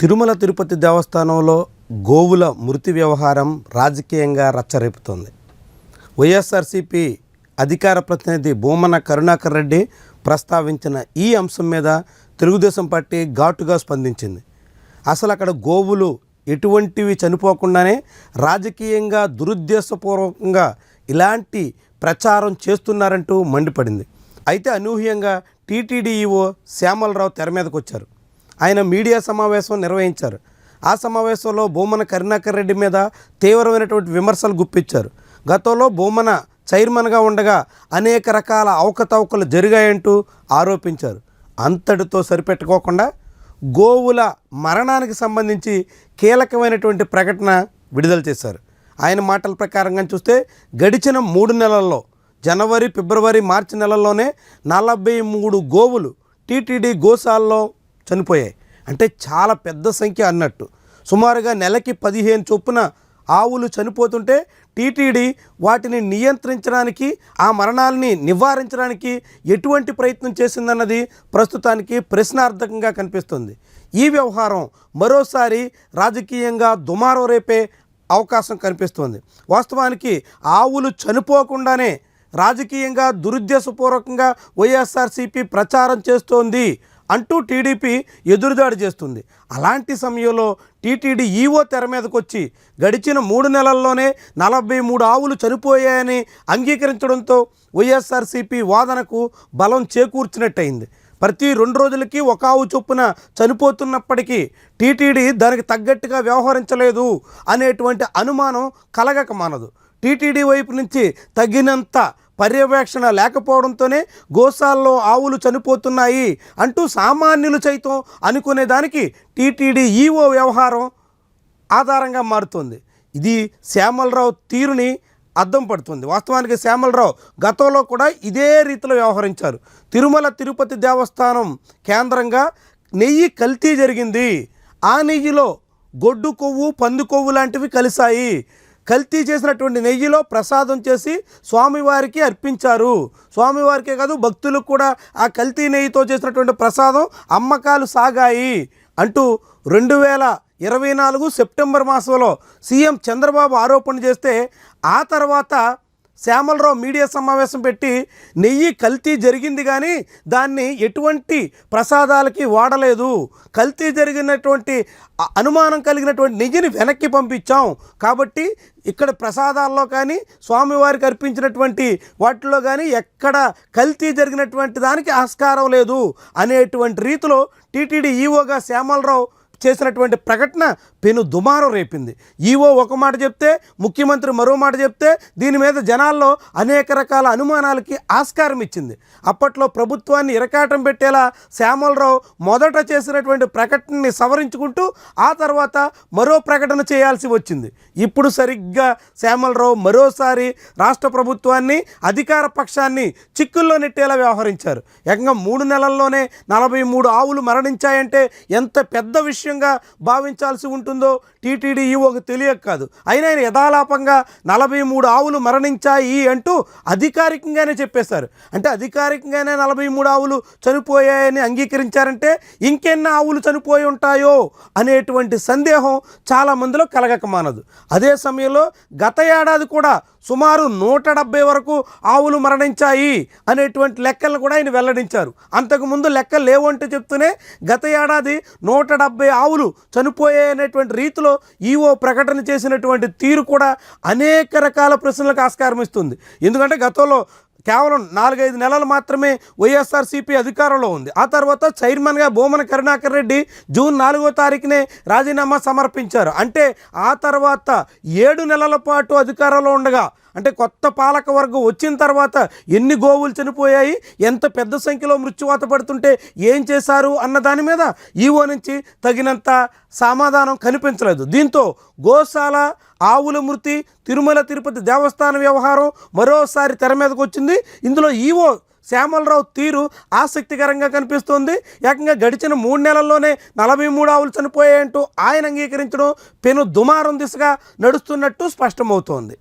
తిరుమల తిరుపతి దేవస్థానంలో గోవుల మృతి వ్యవహారం రాజకీయంగా రచ్చరేపుతోంది. వైఎస్ఆర్సీపీ అధికార ప్రతినిధి భూమన కరుణాకర్ రెడ్డి ప్రస్తావించిన ఈ అంశం మీద తెలుగుదేశం పార్టీ ఘాటుగా స్పందించింది. అసలు అక్కడ గోవులు ఎటువంటివి చనిపోకుండానే రాజకీయంగా దురుద్దేశపూర్వకంగా ఇలాంటి ప్రచారం చేస్తున్నారంటూ మండిపడింది. అయితే అనూహ్యంగా టీటీడీఈఓ శ్యామలరావు తెర మీదకు వచ్చారు ఆయన మీడియా సమావేశం నిర్వహించారు. ఆ సమావేశంలో భూమన కరుణాకర్ రెడ్డి మీద తీవ్రమైనటువంటి విమర్శలు గుప్పించారు. గతంలో భూమన చైర్మన్గా ఉండగా అనేక రకాల అవకతవకలు జరిగాయంటూ ఆరోపించారు. అంతటితో సరిపెట్టుకోకుండా గోవుల మరణానికి సంబంధించి కీలకమైనటువంటి ప్రకటన విడుదల చేశారు. ఆయన మాటల ప్రకారంగా చూస్తే గడిచిన మూడు నెలల్లో జనవరి ఫిబ్రవరి మార్చి నెలల్లోనే నలభై మూడు గోవులు టీటీడీ గోశాల్లో చనిపోయాయి. అంటే చాలా పెద్ద సంఖ్య అన్నట్టు. సుమారుగా నెలకి పదిహేను చొప్పున ఆవులు చనిపోతుంటే టీటీడీ వాటిని నియంత్రించడానికి ఆ మరణాలని నివారించడానికి ఎటువంటి ప్రయత్నం చేసిందన్నది ప్రస్తుతానికి ప్రశ్నార్థకంగా కనిపిస్తుంది. ఈ వ్యవహారం మరోసారి రాజకీయంగా దుమారో రేపే అవకాశం కనిపిస్తుంది. వాస్తవానికి ఆవులు చనిపోకుండానే రాజకీయంగా దురుద్దేశపూర్వకంగా వైఎస్ఆర్సీపీ ప్రచారం చేస్తోంది అంటూ టీడీపీ ఎదురుదాడి చేస్తుంది. అలాంటి సమయంలో టీటీడీ ఈవో తెర మీదకి వచ్చి గడిచిన మూడు నెలల్లోనే నలభై మూడు ఆవులు చనిపోయాయని అంగీకరించడంతో వైఎస్ఆర్సీపీ వాదనకు బలం చేకూర్చినట్టయింది. ప్రతి రెండు రోజులకి ఒక ఆవు చొప్పున చనిపోతున్నప్పటికీ టీటీడీ దానికి తగ్గట్టుగా వ్యవహరించలేదు అనేటువంటి అనుమానం కలగక మానదు. టీటీడీ వైపు నుంచి తగినంత పర్యవేక్షణ లేకపోవడంతోనే గోశాలలో ఆవులు చనిపోతున్నాయి అంటూ సామాన్యులు చైతం అనుకునేదానికి టీటీడీ ఈఓ వ్యవహారం ఆధారంగా మారుతుంది. ఇది శ్యామలరావు తీరుని అద్దం పడుతుంది. వాస్తవానికి శ్యామలరావు గతంలో కూడా ఇదే రీతిలో వ్యవహరించారు. తిరుమల తిరుపతి దేవస్థానం కేంద్రంగా నెయ్యి కల్తీ జరిగింది. ఆ నెయ్యిలో గొడ్డు కొవ్వు పంది కొవ్వు లాంటివి కలిశాయి. కల్తీ చేసినటువంటి నెయ్యిలో ప్రసాదం చేసి స్వామివారికి అర్పించారు. స్వామివారికే కాదు భక్తులకు కూడా ఆ కల్తీ నెయ్యితో చేసినటువంటి ప్రసాదం అమ్మకాలు సాగాయి అంటూ రెండు వేల ఇరవై నాలుగు సెప్టెంబర్ మాసంలో సీఎం చంద్రబాబు ఆరోపణ చేస్తే ఆ తర్వాత శ్యామలరావు మీడియా సమావేశం పెట్టి నెయ్యి కల్తీ జరిగింది కానీ దాన్ని ఎటువంటి ప్రసాదాలకి వాడలేదు. కల్తీ జరిగినటువంటి అనుమానం కలిగినటువంటి నెయ్యిని వెనక్కి పంపించాం. కాబట్టి ఇక్కడ ప్రసాదాల్లో కానీ స్వామివారికి అర్పించినటువంటి వాటిలో కానీ ఎక్కడ కల్తీ జరిగినటువంటి దానికి ఆస్కారం లేదు అనేటువంటి రీతిలో టీటీడీ ఈవోగా శ్యామలరావు చేసినటువంటి ప్రకటన పెను దుమారం రేపింది. ఈవో ఒక మాట చెప్తే ముఖ్యమంత్రి మరో మాట చెప్తే దీని మీద జనాల్లో అనేక రకాల అనుమానాలకి ఆస్కారం ఇచ్చింది. అప్పట్లో ప్రభుత్వాన్ని ఇరకాటం పెట్టేలా శ్యామలరావు మొదట చేసినటువంటి ప్రకటనని సవరించుకుంటూ ఆ తర్వాత మరో ప్రకటన చేయాల్సి వచ్చింది. ఇప్పుడు సరిగ్గా శ్యామలరావు మరోసారి రాష్ట్ర ప్రభుత్వాన్ని అధికార పక్షాన్ని చిక్కుల్లో నెట్టేలా వ్యవహరించారు. ఏకంగా మూడు నెలల్లోనే నలభై మూడు ఆవులు మరణించాయంటే ఎంత పెద్ద విషయం. విషయంగా భావించాల్సి ఉంటుందో టీటీడీ ఈవోకు తెలియక కాదు. అయినా ఆయన యథాలాపంగా నలభై మూడు ఆవులు మరణించాయి అంటూ అధికారికంగానే చెప్పేశారు. అంటే అధికారికంగానే నలభై మూడు ఆవులు చనిపోయాయని అంగీకరించారంటే ఇంకెన్ని ఆవులు చనిపోయి ఉంటాయో అనేటువంటి సందేహం చాలా మందిలో కలగక మానదు. అదే సమయంలో గత ఏడాది కూడా సుమారు నూట డెబ్బై వరకు ఆవులు మరణించాయి అనేటువంటి లెక్కలను కూడా ఆయన వెల్లడించారు. అంతకుముందు లెక్కలు లేవంటూ చెప్తూనే గత ఏడాది నూట డెబ్బై ఆవులు చనిపోయాయి అనేటువంటి రీతిలో ఈవో ప్రకటన చేసినటువంటి తీరు కూడా అనేక రకాల ప్రశ్నలకు ఆస్కారం ఇస్తుంది ఎందుకంటే గతంలో కేవలం నాలుగైదు నెలలు మాత్రమే వైఎస్ఆర్సీపీ అధికారంలో ఉంది. ఆ తర్వాత చైర్మన్గా భూమన కరుణాకర్ రెడ్డి జూన్ నాలుగో తారీఖునే రాజీనామా సమర్పించారు. అంటే ఆ తర్వాత ఏడు నెలల పాటు అధికారంలో ఉండగా అంటే కొత్త పాలకవర్గం వచ్చిన తర్వాత ఎన్ని గోవులు చనిపోయాయి ఎంత పెద్ద సంఖ్యలో మృత్యువాత పడుతుంటే ఏం చేశారు అన్న దాని మీద ఈవో నుంచి తగినంత సమాధానం కనిపించలేదు. దీంతో గోశాల ఆవుల మృతి తిరుమల తిరుపతి దేవస్థాన వ్యవహారం మరోసారి తెర మీదకు వచ్చింది. ఇందులో ఈవో శ్యామలరావు తీరు ఆసక్తికరంగా కనిపిస్తోంది. ఏకంగా గడిచిన మూడు నెలల్లోనే నలభై మూడు ఆవులు చనిపోయాయంటూ ఆయన అంగీకరించడం పెను దుమారం దిశగా నడుస్తున్నట్టు స్పష్టమవుతోంది.